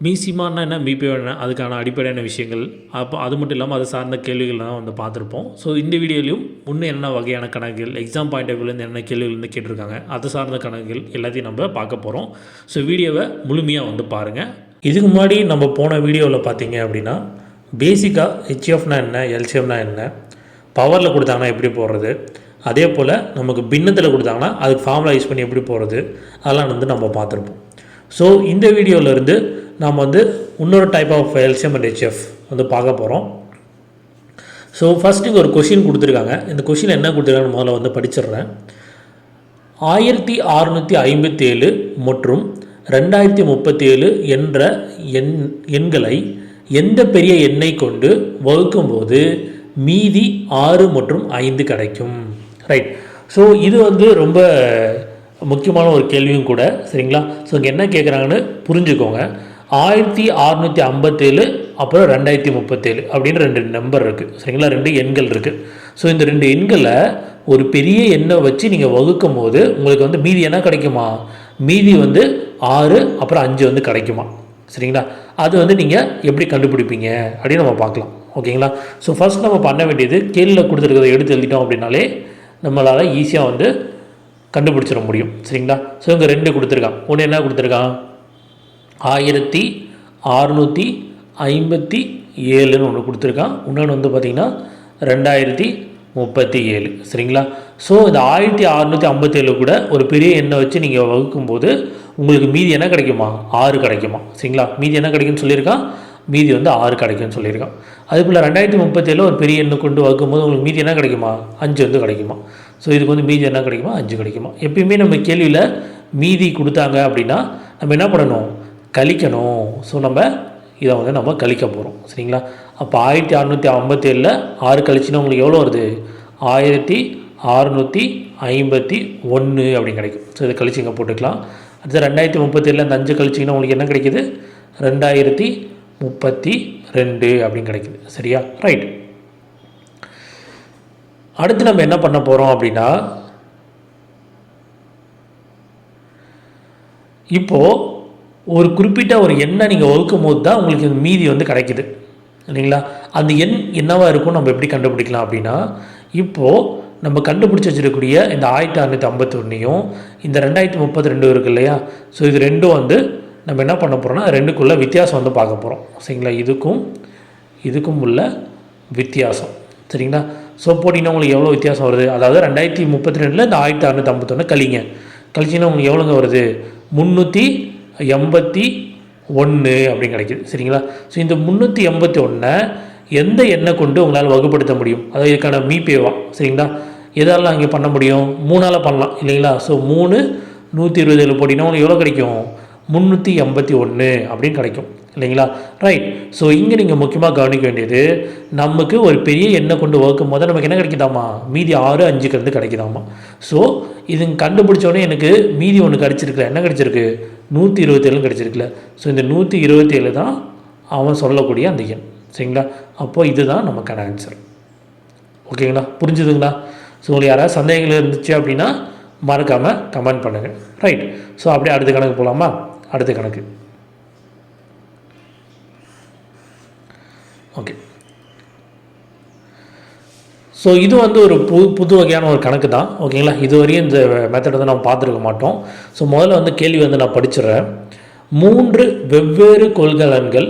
மீசிமானா என்ன? மீபே என்ன? அதுக்கான அடிப்படையான விஷயங்கள். அப்போ அது மட்டும் இல்லாமல் அது சார்ந்த கேள்விகள் தான் வந்து பார்த்துருப்போம். ஸோ இந்த வீடியோலையும் இன்னும் என்ன வகையான கணக்குகள் எக்ஸாம் பாயிண்ட் ஆஃப் வியூலேருந்து என்ன கேள்விகள் வந்து கேட்டிருக்காங்க அது சார்ந்த கணக்குகள் எல்லாத்தையும் நம்ம பார்க்க போகிறோம் ஸோ வீடியோவை முழுமையாக வந்து பாருங்கள் இதுக்கு முன்னாடி நம்ம போன வீடியோவில் பார்த்தீங்க அப்படின்னா பேசிக்காக ஹெச்எஃப்னா என்ன எல்சிஎஃப்னா என்ன பவரில் கொடுத்தாங்கன்னா எப்படி போடுறது அதே போல் நமக்கு பின்னத்தில் கொடுத்தாங்கன்னா அதுக்கு ஃபார்முலா யூஸ் பண்ணி எப்படி போடுறது அதெல்லாம் வந்து நம்ம பார்த்துருப்போம். ஸோ இந்த வீடியோவிலேருந்து நாம் வந்து இன்னொரு type of LCM and HF வந்து பார்க்க போகிறோம் ஸோ ஃபஸ்ட் இங்கே ஒரு கொஷின் கொடுத்துருக்காங்க. இந்த கொஷின் என்ன கொடுத்துருக்காங்கன்னு முதல்ல வந்து படிச்சிடுறேன். ஆயிரத்தி அறுநூற்றி ஐம்பத்தேழு மற்றும் ரெண்டாயிரத்தி முப்பத்தேழு என்ற எண் எண்களை எந்த பெரிய எண்ணை கொண்டு வகுக்கும்போது மீதி ஆறு மற்றும் ஐந்து கிடைக்கும்? ரைட் ஸோ இது வந்து ரொம்ப முக்கியமான ஒரு கேள்வியும் கூட. சரிங்களா? ஸோ இங்கே என்ன கேட்குறாங்கன்னு புரிஞ்சுக்கோங்க. ஆயிரத்தி அறுநூற்றி ஐம்பத்தேழு அப்புறம் ரெண்டாயிரத்தி முப்பத்தேழு அப்படின்னு ரெண்டு நம்பர் இருக்குது சரிங்களா? ரெண்டு எண்கள் இருக்குது ஸோ இந்த ரெண்டு எண்களை ஒரு பெரிய எண்ணை வச்சு நீங்கள் வகுக்கும் போது உங்களுக்கு வந்து மீதி என்ன கிடைக்குமா? மீதி வந்து ஆறு அப்புறம் அஞ்சு வந்து கிடைக்குமா? சரிங்களா? அது வந்து நீங்கள் எப்படி கண்டுபிடிப்பீங்க? அப்படின்னு நம்ம பார்க்கலாம். ஓகேங்களா? ஸோ ஃபஸ்ட் நம்ம பண்ண வேண்டியது கேள்வியில் கொடுத்துருக்கிறத எடுத்து எழுதிட்டோம் அப்படின்னாலே நம்மளால் ஈஸியாக வந்து கண்டுபிடிச்சிட முடியும். சரிங்களா? ஸோ இங்கே ரெண்டு கொடுத்துருக்கான் ஒன்று என்ன கொடுத்துருக்கான் ஆயிரத்தி அறுநூற்றி ஐம்பத்தி ஏழுன்னு ஒன்று கொடுத்துருக்கான். இன்னொன்று வந்து பார்த்திங்கன்னா ரெண்டாயிரத்தி முப்பத்தி ஏழு. சரிங்களா? ஸோ இந்த ஆயிரத்தி அறநூற்றி ஐம்பத்தேழு கூட ஒரு பெரிய எண்ணை வச்சு நீங்கள் வகுக்கும்போது உங்களுக்கு மீதி என்ன கிடைக்குமா? ஆறு கிடைக்குமா? சரிங்களா? மீதி என்ன கிடைக்கும்னு சொல்லியிருக்கான்? மீதி வந்து ஆறு கிடைக்கும்னு சொல்லியிருக்கான். அதுபோல் ரெண்டாயிரத்தி முப்பத்தேழு ஒரு பெரிய எண்ணை கொண்டு வகுக்கும்போது உங்களுக்கு மீதி என்ன கிடைக்குமா? அஞ்சு வந்து கிடைக்குமா? ஸோ இதுக்கு வந்து மீதி என்ன கிடைக்குமா? அஞ்சு கிடைக்குமா? எப்பயுமே நம்ம கேள்வியில் மீதி கொடுத்தாங்க அப்படின்னா நம்ம என்ன பண்ணணும்? கழிக்கணும். ஸோ நம்ம இதை வந்து நம்ம கழிக்க போகிறோம் சரிங்களா? அப்போ ஆயிரத்தி அறநூற்றி ஐம்பத்தேழில் ஆறு கழிச்சுன்னா உங்களுக்கு எவ்வளோ வருது? ஆயிரத்தி அறநூற்றி ஐம்பத்தி ஒன்று அப்படின்னு கிடைக்கும். ஸோ இதை கழிச்சு இங்கே போட்டுக்கலாம். அடுத்து ரெண்டாயிரத்தி முப்பத்தேழில் இந்த அஞ்சு கழிச்சிங்கன்னா உங்களுக்கு என்ன கிடைக்குது? ரெண்டாயிரத்தி முப்பத்தி ரெண்டு அப்படின்னு கிடைக்குது. சரியா? ரைட் அடுத்து நம்ம என்ன பண்ண போகிறோம் அப்படின்னா இப்போது ஒரு குறிப்பிட்ட ஒரு எண்ணை நீங்கள் ஒதுக்கும் போது தான் உங்களுக்கு இந்த மீதி வந்து கிடைக்குது. இல்லைங்களா? அந்த எண் என்னவாக இருக்கும் நம்ம எப்படி கண்டுபிடிக்கலாம் அப்படின்னா இப்போது நம்ம கண்டுபிடிச்சி வச்சிருக்கக்கூடிய இந்த ஆயிரத்தி அறநூற்றி ஐம்பத்தொன்னையும் இந்த ரெண்டாயிரத்தி முப்பத்தி ரெண்டு இருக்குது இல்லையா? ஸோ இது ரெண்டும் வந்து நம்ம என்ன பண்ண போகிறோம்னா ரெண்டுக்குள்ள வித்தியாசம் வந்து பார்க்க போகிறோம் சரிங்களா? இதுக்கும் இதுக்கும் உள்ள வித்தியாசம். சரிங்களா? ஸோ போட்டிங்கன்னா உங்களுக்கு எவ்வளோ வித்தியாசம் வருது? அதாவது ரெண்டாயிரத்தி முப்பத்தி ரெண்டில் இந்த ஆயிரத்தி அறநூற்றி ஐம்பத்தொன்று கழிங்க. கழிச்சிங்கன்னா உங்களுக்கு எவ்வளோங்க வருது? முந்நூற்றி எண்பத்தி ஒன்று அப்படின்னு கிடைக்குது. சரிங்களா? ஸோ இந்த முந்நூற்றி எண்பத்தி ஒன்றை எந்த எண்ணை கொண்டு உங்களால் வகுப்படுத்த முடியும்? அதாவது இதுக்கான மீபேவா சரிங்களா? எதாலாம் இங்கே பண்ண முடியும்? மூணால் பண்ணலாம் இல்லைங்களா? ஸோ மூணு நூற்றி இருபது ஏழு போட்டிங்கன்னா உங்களுக்கு எவ்வளோ கிடைக்கும்? முந்நூற்றி எண்பத்தி ஒன்று அப்படின்னு கிடைக்கும் இல்லைங்களா? ரைட் ஸோ இங்கே நீங்கள் முக்கியமாக கவனிக்க வேண்டியது நமக்கு ஒரு பெரிய எண்ணெய் கொண்டு வகுக்கும் போது நமக்கு என்ன கிடைக்குதாமா? மீதி ஆறு அஞ்சுக்கு இருந்து கிடைக்குதாமா? ஸோ இது கண்டுபிடிச்சோடனே எனக்கு மீதி ஒன்று கிடச்சிருக்குல. என்ன கிடச்சிருக்கு? நூற்றி இருபத்தி ஏழும் கிடச்சிருக்குல்ல ஸோ இந்த நூற்றி இருபத்தேழு தான் அவன் சொல்லக்கூடிய அந்த எண். சரிங்களா? அப்போது இதுதான் நமக்கான ஆன்சர் ஓகேங்களா? புரிஞ்சுதுங்களா? ஸோ உங்களுக்கு யாராவது சந்தேகங்கள் இருந்துச்சு அப்படின்னா மறக்காமல் கமெண்ட் பண்ணுங்கள் ரைட் ஸோ அப்படியே அடுத்த கணக்கு போகலாமா அடுத்த கணக்கு. ஓகே ஸோ இது வந்து ஒரு புது புது வகையான ஒரு கணக்கு தான் ஓகேங்களா இதுவரையும் இந்த மெத்தட் வந்து நம்ம பார்த்துருக்க மாட்டோம். ஸோ முதல்ல வந்து கேள்வி வந்து நான் படிச்சிடுறேன். மூன்று வெவ்வேறு கொள்கலன்கள்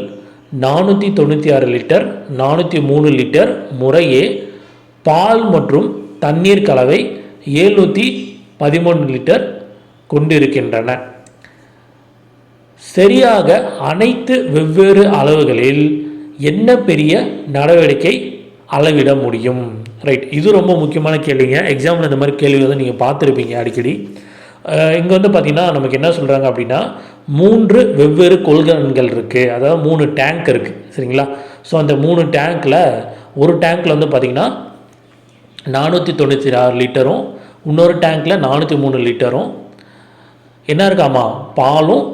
நானூற்றி தொண்ணூற்றி ஆறு லிட்டர் நானூற்றி மூணு லிட்டர் முறையே பால் மற்றும் தண்ணீர் கலவை ஏழ்நூற்றி பதிமூணு லிட்டர் கொண்டிருக்கின்றன. சரியாக அனைத்து வெவ்வேறு அளவுகளில் என்ன பெரிய நடவடிக்கை அளவிட முடியும்? ரைட் இது ரொம்ப முக்கியமான கேள்விங்க. எக்ஸாமில் இந்த மாதிரி கேள்விகள் வந்து நீங்கள் பார்த்துருப்பீங்க அடிக்கடி. இங்கே வந்து பார்த்திங்கன்னா நமக்கு என்ன சொல்கிறாங்க அப்படின்னா மூன்று வெவ்வேறு கொள்கலன்கள் இருக்குது அதாவது மூணு டேங்க் இருக்குது சரிங்களா? ஸோ அந்த மூணு டேங்க்கில் ஒரு டேங்க்கில் வந்து பார்த்திங்கன்னா நானூற்றி தொண்ணூற்றி ஆறு லிட்டரும் இன்னொரு டேங்க்கில் நானூற்றி மூணு லிட்டரும் என்ன இருக்காமா? பாலும்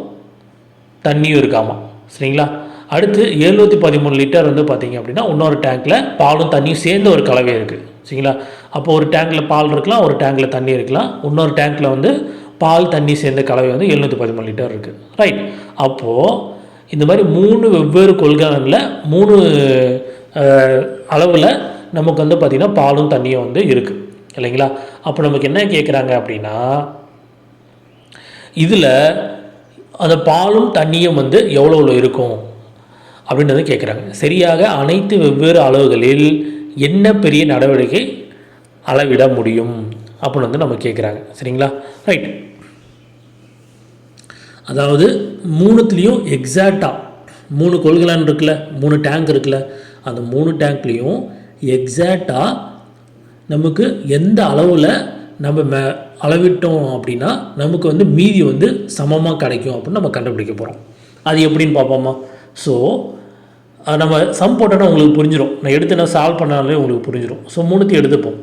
தண்ணியும் இருக்காமா? சரிங்களா? அடுத்து எழுநூற்றி பதிமூணு லிட்டர் வந்து பார்த்தீங்க அப்படின்னா இன்னொரு டேங்க்கில் பாலும் தண்ணியும் சேர்ந்த ஒரு கலவை இருக்குது சரிங்களா? அப்போ ஒரு டேங்க்கில் பால் இருக்கலாம் ஒரு டேங்க்கில் தண்ணி இருக்கலாம். இன்னொரு டேங்க்கில் வந்து பால் தண்ணி சேர்ந்த கலவை வந்து எழுநூற்றி பதிமூணு லிட்டர் இருக்குது ரைட் அப்போது இந்த மாதிரி மூணு வெவ்வேறு கொள்கலனில் மூணு அளவில் நமக்கு வந்து பார்த்திங்கன்னா பாலும் தண்ணியும் வந்து இருக்குது இல்லைங்களா? அப்போ நமக்கு என்ன கேட்குறாங்க அப்படின்னா இதில் அந்த பாலும் தண்ணியும் வந்து எவ்வளோ இருக்கும்? அப்படின்றத கேட்குறாங்க. சரியாக அனைத்து வெவ்வேறு அளவுகளில் என்ன பெரிய நடவடிக்கை அளவிட முடியும்? அப்படின்னு வந்து நம்ம கேட்குறாங்க. சரிங்களா? ரைட் அதாவது மூணுத்துலேயும் எக்ஸாக்டாக மூணு கொள்கலான் இருக்குல்ல மூணு டேங்க் இருக்குல்ல அந்த மூணு டேங்க்லேயும் எக்ஸாக்டாக நமக்கு எந்த அளவில் நம்ம மே அளவிட்டோம் அப்படின்னா நமக்கு வந்து மீதி வந்து சமமாக கிடைக்கும் அப்படின்னு நம்ம கண்டுபிடிக்க போகிறோம் அது எப்படின்னு பார்ப்போமா? ஸோ நம்ம சம் போட்டோன்னா உங்களுக்கு புரிஞ்சிடும் நான் எடுத்து நான் சால்வ் பண்ணாலே உங்களுக்கு புரிஞ்சிடும் ஸோ மூணுத்தையும் எடுத்துப்போம்.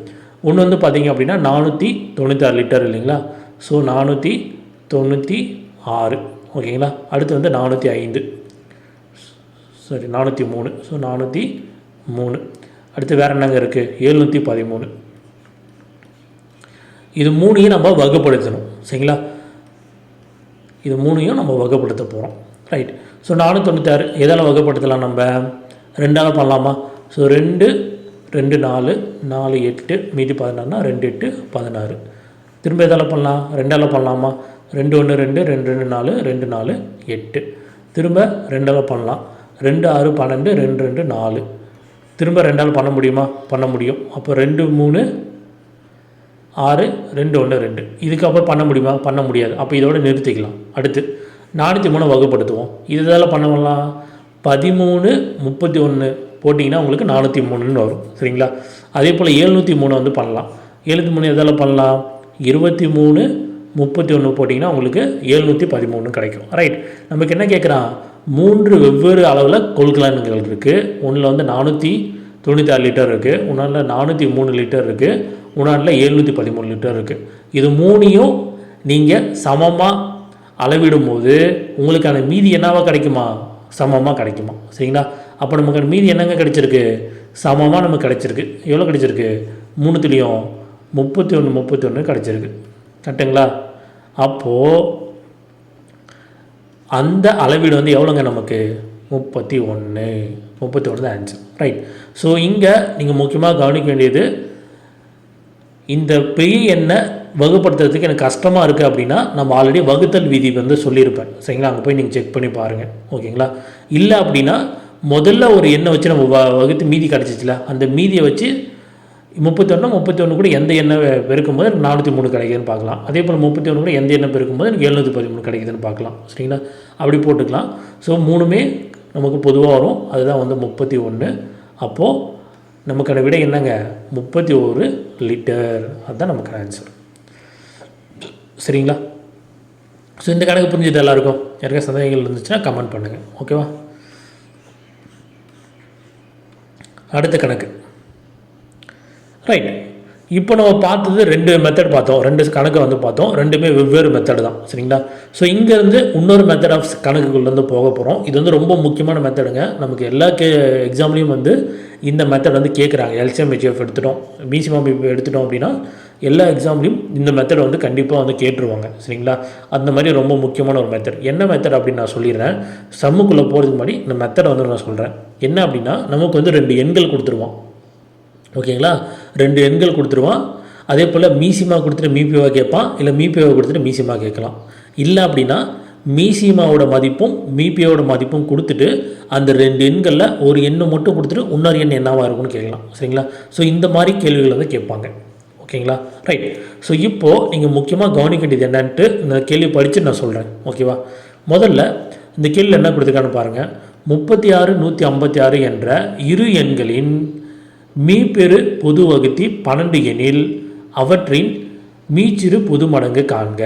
ஒன்று வந்து பார்த்தீங்க அப்படின்னா நானூற்றி தொண்ணூத்தாறு லிட்டர் இல்லைங்களா? ஸோ நானூற்றி தொண்ணூற்றி ஆறு. ஓகேங்களா? அடுத்து வந்து நானூற்றி ஐந்து. சாரி நானூற்றி மூணு. ஸோ நானூற்றி மூணு. அடுத்து வேறு என்னங்க இருக்குது எழுநூற்றி பதிமூணு. இது மூணையும் நம்ம வகுப்படுத்தணும். சரிங்களா? இது மூணையும் நம்ம வகைப்படுத்த போகிறோம் ரைட் ஸோ நானூற்றி தொண்ணூத்தாறு. எதால் வகைப்படுத்தலாம் நம்ம? ரெண்டால் பண்ணலாமா? ஸோ ரெண்டு ரெண்டு நாலு நாலு எட்டு மீதி பதினாறுனா ரெண்டு எட்டு பதினாறு. திரும்ப எதால் பண்ணலாம்? ரெண்டால் பண்ணலாமா? ரெண்டு ஒன்று ரெண்டு ரெண்டு ரெண்டு நாலு ரெண்டு நாலு எட்டு. திரும்ப ரெண்டால் பண்ணலாம். ரெண்டு ஆறு பன்னெண்டு ரெண்டு ரெண்டு நாலு. திரும்ப ரெண்டால் பண்ண முடியுமா? பண்ண முடியும். அப்போ ரெண்டு மூணு ஆறு ரெண்டு ஒன்று ரெண்டு. இதுக்கப்புறம் பண்ண முடியுமா? பண்ண முடியாது. அப்போ இதோட நிறுத்திக்கலாம். அடுத்து. நானூற்றி மூணு வகுப்படுத்துவோம். இதுதால் பண்ணலாம். பதிமூணு முப்பத்தி ஒன்று போட்டிங்கன்னா உங்களுக்கு நானூற்றி மூணுன்னு வரும். சரிங்களா? அதே போல் எழுநூற்றி மூணு வந்து பண்ணலாம். எழுநூற்றி மூணு எதால் பண்ணலாம்? இருபத்தி மூணு முப்பத்தி ஒன்று போட்டிங்கன்னா உங்களுக்கு எழுநூற்றி பதிமூணு கிடைக்கும். ரைட் நமக்கு என்ன கேட்குறான் மூன்று வெவ்வேறு அளவில் கொள்கலன்கள் இருக்குது ஒன்றில் வந்து நானூற்றி தொண்ணூற்றி ஆறு லிட்டர் இருக்குது ஒன்றால் நானூற்றி மூணு லிட்டர் இருக்குது ஒன்றால் எழுநூற்றி பதிமூணு லிட்டர் இருக்குது இது மூணையும் நீங்கள் சமமாக அளவிடும்போது உங்களுக்கான மீதி என்னவா கிடைக்குமா? சமமாக கிடைக்குமா? சரிங்களா? அப்போ நமக்கு மீதி என்னங்க கிடைச்சிருக்கு? சமமாக நமக்கு கிடைச்சிருக்கு. எவ்வளோ கிடைச்சிருக்கு? மூணுத்துலேயும் முப்பத்தி ஒன்று முப்பத்தி ஒன்று கிடச்சிருக்கு. கரெக்டுங்களா? அப்போது அந்த அளவீடு வந்து எவ்வளோங்க நமக்கு? முப்பத்தி ஒன்று முப்பத்தி ஒன்று தான் ஆன்சர் ரைட் ஸோ இங்கே நீங்கள் முக்கியமாக கவனிக்க வேண்டியது இந்த பெரிய என்ன வகுப்படுத்துறதுக்கு எனக்கு கஷ்டமாக இருக்குது அப்படின்னா நம்ம ஆல்ரெடி வகுத்தல் விதி வந்து சொல்லியிருப்பேன். சரிங்களா? அங்கே போய் நீங்கள் செக் பண்ணி பாருங்கள் ஓகேங்களா? இல்லை அப்படின்னா முதல்ல ஒரு எண்ணை வச்சு நம்ம வ வகுத்து மீதி கிடச்சிச்சில அந்த மீதியை வச்சு முப்பத்தொன்று முப்பத்தி கூட எந்த எண்ணெய் பெருக்கும்போது எனக்கு நானூற்றி மூணு கிடைக்குதுன்னு பார்க்கலாம். அதே போல் முப்பத்தி ஒன்று கூட எந்த எண்ணெய் பெருக்கும்போது எனக்கு எழுநூற்றி பதிமூணு கிடைக்குதுன்னு பார்க்கலாம். சரிங்களா? அப்படி போட்டுக்கலாம். ஸோ மூணுமே நமக்கு பொதுவாக வரும். அதுதான் வந்து முப்பத்தி ஒன்று அப்போது நமக்கான விடை என்னங்க? முப்பத்தி ஒரு லிட்டர். அதுதான் நமக்கு ஆன்சர் சரிங்களா? ஸோ இந்த கணக்கு புரிஞ்சது எல்லாருக்கும்? யாருக்கா சந்தேகங்கள் இருந்துச்சுன்னா கமெண்ட் பண்ணுங்கள் ஓகேவா அடுத்த கணக்கு. ரைட் இப்போ நம்ம பார்த்தது ரெண்டு மெத்தட் பார்த்தோம். ரெண்டு கணக்கு வந்து பார்த்தோம். ரெண்டுமே வெவ்வேறு மெத்தட் தான். சரிங்களா? ஸோ இங்கேருந்து இன்னொரு மெத்தட் ஆஃப் கணக்குக்குள்ளேருந்து போக போகிறோம் இது வந்து ரொம்ப முக்கியமான மெத்தடுங்க நமக்கு எல்லா கே எக்ஸாம்லேயும் வந்து இந்த மெத்தட் வந்து கேட்குறாங்க எல்சிஎம் ஹெச்எஃப் எடுத்துட்டோம். பிசிஎம் எடுத்துட்டோம் அப்படின்னா எல்லா எக்ஸாம்லையும் இந்த மெத்தட் வந்து கண்டிப்பாக வந்து கேட்டுருவாங்க. சரிங்களா? அந்த மாதிரி ரொம்ப முக்கியமான ஒரு மெத்தட் என்ன மெத்தட் அப்படின்னு நான் சொல்லிடுறேன். சம்முக்குள்ளே போகிறதுக்கு முன்னாடி இந்த மெத்தடை வந்து நான் சொல்கிறேன் என்ன அப்படின்னா நமக்கு வந்து ரெண்டு எண்கள் கொடுத்துருவான். ஓகேங்களா? ரெண்டு எண்கள் கொடுத்துருவான். அதே போல் மீசிமா கொடுத்துட்டு மீபிஓவை கேட்பான். இல்லை மீபிஓவை கொடுத்துட்டு மீசிமா கேட்கலாம். இல்லை அப்படின்னா மீசிமாவோட மதிப்பும் மீபிஓட மதிப்பும் கொடுத்துட்டு அந்த ரெண்டு எண்களில் ஒரு எண்ணை மட்டும் கொடுத்துட்டு இன்னொரு எண் என்னவாக இருக்கும்னு கேட்கலாம். சரிங்களா? ஸோ இந்த மாதிரி கேள்விகள் வந்து கேட்பாங்க. ஓகேங்களா? ரைட் ஸோ இப்போது நீங்கள் முக்கியமாக கவனிக்க வேண்டியது என்னன்ட்டு இந்த கேள்வி படித்து நான் சொல்கிறேன் ஓகேவா? முதல்ல இந்த கேள்வி என்ன கொடுத்துருக்கான்னு பாருங்கள் முப்பத்தி ஆறு நூற்றி ஐம்பத்தி ஆறு என்ற இரு எண்களின் மீப்பெரு பொது வகுத்தி பன்னெண்டு எண்ணில் அவற்றின் மீச்சிறு பொது மடங்கு காண்க.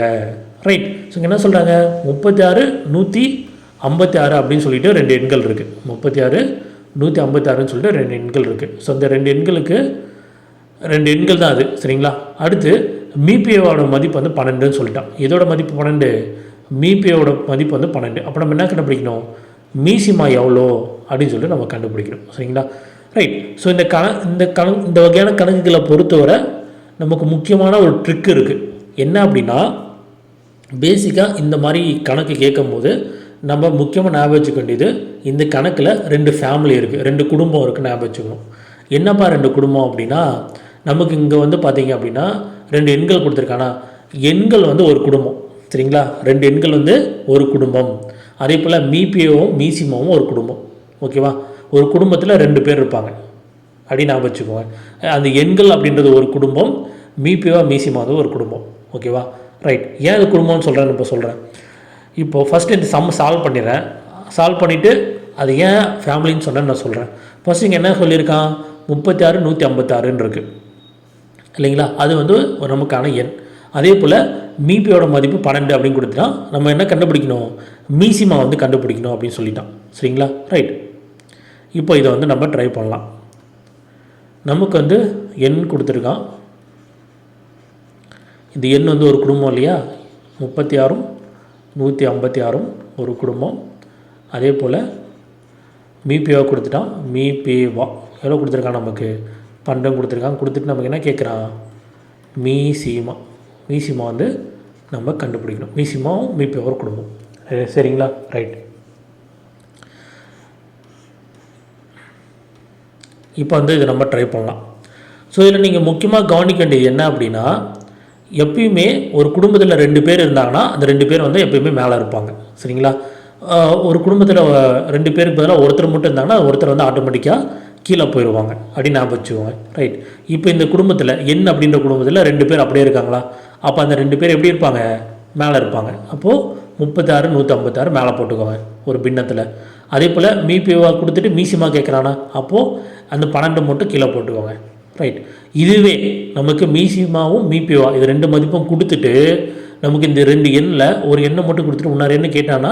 ரைட் ஸோ இங்கே என்ன சொல்கிறாங்க முப்பத்தி ஆறு நூற்றி ஐம்பத்தி ஆறு அப்படின்னு சொல்லிட்டு ரெண்டு எண்கள் இருக்குது முப்பத்தி ஆறு நூற்றி ஐம்பத்தி ஆறுன்னு சொல்லிட்டு ரெண்டு எண்கள் இருக்குது ஸோ அந்த ரெண்டு எண்களுக்கு ரெண்டு எண்கள் தான் அது சரிங்களா? அடுத்து மீபிஏவோட மதிப்பு வந்து பன்னெண்டுன்னு சொல்லிட்டான். இதோட மதிப்பு பன்னெண்டு? மீபிஏவோட மதிப்பு வந்து பன்னெண்டு. அப்போ நம்ம என்ன கண்டுபிடிக்கணும்? மீசிமா எவ்வளோ? அப்படின்னு சொல்லிட்டு நம்ம கண்டுபிடிக்கணும் சரிங்களா? ரைட் ஸோ இந்த கண இந்த கண இந்த வகையான கணக்குகளை பொறுத்தவரை நமக்கு முக்கியமான ஒரு ட்ரிக் இருக்குது என்ன அப்படின்னா பேசிக்காக இந்த மாதிரி கணக்கு கேட்கும்போது நம்ம முக்கியமாக ஞாபகம் வச்சுக்க வேண்டியது இந்த கணக்கில் ரெண்டு ஃபேமிலி இருக்குது ரெண்டு குடும்பம் இருக்குது ஞாபகம் வச்சுக்கணும். என்னப்பா ரெண்டு குடும்பம் அப்படின்னா நமக்கு இங்கே வந்து பார்த்தீங்க அப்படின்னா ரெண்டு எண்கள் கொடுத்துருக்கானா எண்கள் வந்து ஒரு குடும்பம். சரிங்களா? ரெண்டு எண்கள் வந்து ஒரு குடும்பம். அதே போல் மீபிஓவும் மீசிமாவும் ஒரு குடும்பம். ஓகேவா? ஒரு குடும்பத்தில் ரெண்டு பேர் இருப்பாங்க. அப்படின்னு ஞாபகம் வச்சுக்கோங்க. அந்த எண்கள் அப்படின்றது ஒரு குடும்பம் மீபிஓ மீசிமாவும் ஒரு குடும்பம். ஓகேவா? ரைட் ஏன் அது குடும்பம்னு சொல்கிறேன்னு இப்போ சொல்கிறேன் இப்போது ஃபஸ்ட்டு இந்த சம் சால்வ் பண்ணிடுறேன். சால்வ் பண்ணிவிட்டு அது ஏன் ஃபேமிலின்னு சொன்னேன்னு நான் சொல்கிறேன் ஃபஸ்ட் இங்கே என்ன சொல்லியிருக்கான்? முப்பத்தி ஆறு நூற்றி ஐம்பத்தாறுன்னு இருக்குது இல்லைங்களா? அது வந்து ஒரு நமக்கான எண். அதே போல் மீபியோட மதிப்பு பன்னெண்டு அப்படின்னு கொடுத்துட்டா நம்ம என்ன கண்டுபிடிக்கணும்? மீசிமா வந்து கண்டுபிடிக்கணும் அப்படின்னு சொல்லிட்டான். சரிங்களா? ரைட் இப்போ இதை வந்து நம்ம ட்ரை பண்ணலாம். நமக்கு வந்து எண் கொடுத்துருக்கான். இந்த எண் வந்து ஒரு குடும்பம் இல்லையா? முப்பத்தி ஆறும் நூற்றி ஐம்பத்தி ஆறும் ஒரு குடும்பம். அதே போல் மீபிஓ கொடுத்துட்டான். மீபிவா எவ்வளோ கொடுத்துருக்கான் நமக்கு? பன்னெண்டு கொடுத்துருக்கான் கொடுத்துட்டு நமக்கு என்ன கேட்குறான்? மீ சீமா மீ சீமா வந்து நம்ம கண்டுபிடிக்கணும். மீ சீமாவும் மீபிஓ ஒரு குடும்பம். சரி- சரிங்களா? ரைட். இப்போ வந்து இதை நம்ம ட்ரை பண்ணலாம். ஸோ இதில் நீங்கள் முக்கியமாக கவனிக்க வேண்டியது என்ன அப்படின்னா எப்பயுமே ஒரு குடும்பத்தில் ரெண்டு பேர் இருந்தாங்கன்னா அந்த ரெண்டு பேர் வந்து எப்பயுமே மேலே இருப்பாங்க. சரிங்களா? ஒரு குடும்பத்தில் ரெண்டு பேருக்கு பதிலாக ஒருத்தர் மட்டும் இருந்தாங்கன்னா ஒருத்தர் வந்து ஆட்டோமேட்டிக்காக கீழே போயிடுவாங்க அப்படின்னு ஞாபகம் வச்சுக்கோங்க ரைட் இப்போ இந்த குடும்பத்தில் என் அப்படின்ற குடும்பத்தில் ரெண்டு பேர் அப்படியே இருக்காங்களா? அப்போ அந்த ரெண்டு பேர் எப்படி இருப்பாங்க? மேலே இருப்பாங்க. அப்போது முப்பத்தாறு நூற்றி ஐம்பத்தாறு மேலே போட்டுக்கோங்க. ஒரு பின்னத்தில். அதே போல் மீபிவா கொடுத்துட்டு மீசிமா கேட்குறானா அப்போது அந்த பன்னெண்டு மட்டும் கீழே போட்டுக்கோங்க. ரைட் இதுவே நமக்கு மீசிமாவும் மீபிவா இது ரெண்டு மதிப்பும் கொடுத்துட்டு நமக்கு இந்த ரெண்டு எண்ணில் ஒரு எண்ணை மட்டும் கொடுத்துட்டு இன்னொரு எண்ணு கேட்டானா?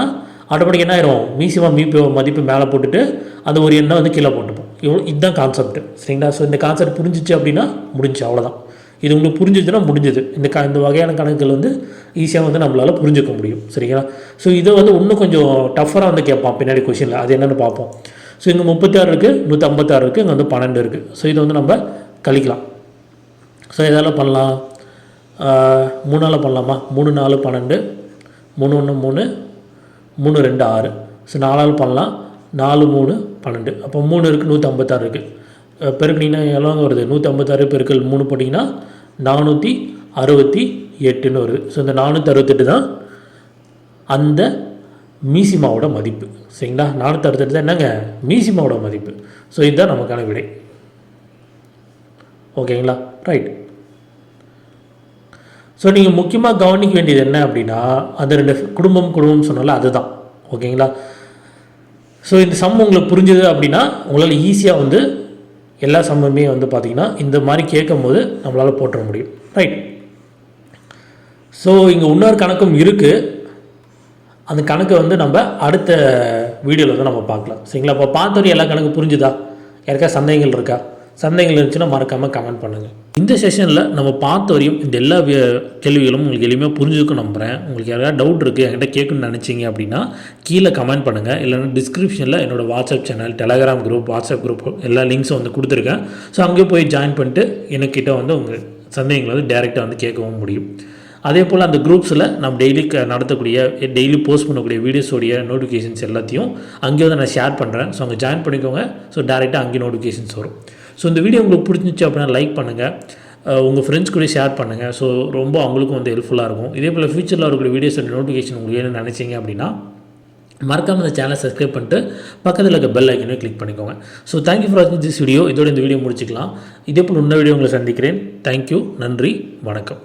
ஆட்டோமேட்டிக் என்ன ஆயிரும்? மீசிமா மீபிஓ மதிப்பு மேலே போட்டுட்டு அந்த ஒரு எண்ணை வந்து கீழே போட்டுப்போம். இவ்வளோ இதுதான் கான்செப்ட் சரிங்களா? ஸோ இந்த கான்செப்ட் புரிஞ்சிச்சு அப்படின்னா முடிஞ்சு அவ்வளோதான் இது உங்களுக்கு புரிஞ்சிச்சுன்னா முடிஞ்சது. இந்த க இந்த வகையான கணக்குகள் வந்து ஈஸியாக வந்து நம்மளால் புரிஞ்சுக்க முடியும். சரிங்களா? ஸோ இதை வந்து இன்னும் கொஞ்சம் டஃபராக வந்து கேட்பான் பின்னாடி கொஷினில் அது என்னென்னு பார்ப்போம். ஸோ இங்கே முப்பத்தாறு இருக்குது நூற்றி ஐம்பத்தாறு இருக்குது இங்கே வந்து பன்னெண்டு இருக்குது ஸோ இதை வந்து நம்ம கழிக்கலாம். ஸோ இதெல்லாம் பண்ணலாம்? மூணால் பண்ணலாமா? மூணு நாலு பன்னெண்டு. மூணு ஒன்று மூணு. மூணு ரெண்டு ஆறு. ஸோ நாலால் பண்ணலாம். நாலு மூணு பன்னெண்டு. அப்போ மூணு இருக்குது நூற்றி ஐம்பத்தாறு இருக்குது பெருக்கினீங்கன்னா எவ்வளோ வருது? நூற்றி ஐம்பத்தாறு பெருக்கல் மூணு போட்டிங்கன்னா நானூற்றி அறுபத்தி எட்டுன்னு வருது. ஸோ இந்த நானூற்றி அறுபத்தெட்டு தான் அந்த மீசிமாவோட மதிப்பு. சரிங்களா? நானூற்றி அறுபத்தெட்டு தான் என்னங்க? மீசிமாவோட மதிப்பு. ஸோ இதுதான் நமக்கான விடை. ஓகேங்களா? ரைட் ஸோ நீங்கள் முக்கியமாக கவனிக்க வேண்டியது என்ன அப்படின்னா அந்த ரெண்டு குடும்பம் குடும்பம் சொன்னால அதுதான். ஓகேங்களா? ஸோ இந்த சம் உங்களுக்கு புரிஞ்சுது அப்படின்னா உங்களால் ஈஸியாக வந்து எல்லா சம்முமே வந்து பார்த்தீங்கன்னா இந்த மாதிரி கேட்கும் போது நம்மளால் போட்டுற முடியும். ரைட் ஸோ இங்கே இன்னொரு கணக்கும் இருக்குது அந்த கணக்கை வந்து நம்ம அடுத்த வீடியோவில் வந்து நம்ம பார்க்கலாம். சரிங்களா? இப்போ பார்த்தோன்னே எல்லா கணக்கு புரிஞ்சுதா? யாருக்கா சந்தேகங்கள் இருக்கா? சந்தேகங்கள் இருந்துச்சுன்னா மறக்காமல் கமெண்ட் பண்ணுங்கள் இந்த செஷனில் நம்ம பார்த்த வரையும் இந்த எல்லா கேள்விகளும் உங்களுக்கு எளிமையாக புரிஞ்சுக்கும் நம்புகிறேன் உங்களுக்கு யாராவது டவுட் இருக்குது என்கிட்ட கேட்கணும்னு நினச்சிங்க அப்படின்னா கீழே கமெண்ட் பண்ணுங்கள் இல்லைனா டிஸ்கிரிப்ஷனில் என்னோட WhatsApp channel Telegram group WhatsApp group எல்லா லிங்க்ஸும் வந்து கொடுத்துருக்கேன். ஸோ அங்கே போய் ஜாயின் பண்ணிட்டு எனக்கிட்ட வந்து உங்கள் சந்தேகங்களை வந்து டேரெக்டாக வந்து கேட்கவும் முடியும். அதே போல் அந்த குரூப்ஸில் நம்ம டெய்லி க நடத்தக்கூடிய டெய்லி போஸ்ட் பண்ணக்கூடிய வீடியோஸோடைய நோட்டிஃபிகேஷன்ஸ் எல்லாத்தையும் அங்கேயே வந்து நான் ஷேர் பண்ணுறேன் ஸோ அங்கே ஜாயின் பண்ணிக்கோங்க. ஸோ டேரெக்டாக அங்கேயே நோட்டிஃபிகேஷன்ஸ் வரும். ஸோ இந்த வீடியோ உங்களுக்கு பிடிச்சிருந்துச்சு அப்படின்னா லைக் பண்ணுங்கள் உங்கள் ஃப்ரெண்ட்ஸ் கூட ஷேர் பண்ணுங்கள் ஸோ ரொம்ப அவங்களுக்கும் வந்து ஹெல்ப்ஃபுல்லாக இருக்கும். இதே போல் ஃபியூச்சரில் வரக்கூடிய வீடியோஸோட நோட்டிஃபிகேஷன் உங்களுக்கு வேணும்னு நினச்சிங்க அப்படின்னா மறக்காமல் இந்த சேனலை சப்ஸ்கிரைப் பண்ணிட்டு பக்கத்தில் இருக்க பெல் ஐக்கனே கிளிக் பண்ணிக்கோங்க. ஸோ தேங்க்யூ ஃபார் வாட்சிங் திஸ் வீடியோ இதோட இந்த வீடியோ முடிச்சுக்கலாம். இதே போல் இன்னொரு வீடியோ உங்களை சந்திக்கிறேன். தேங்க்யூ நன்றி. வணக்கம்.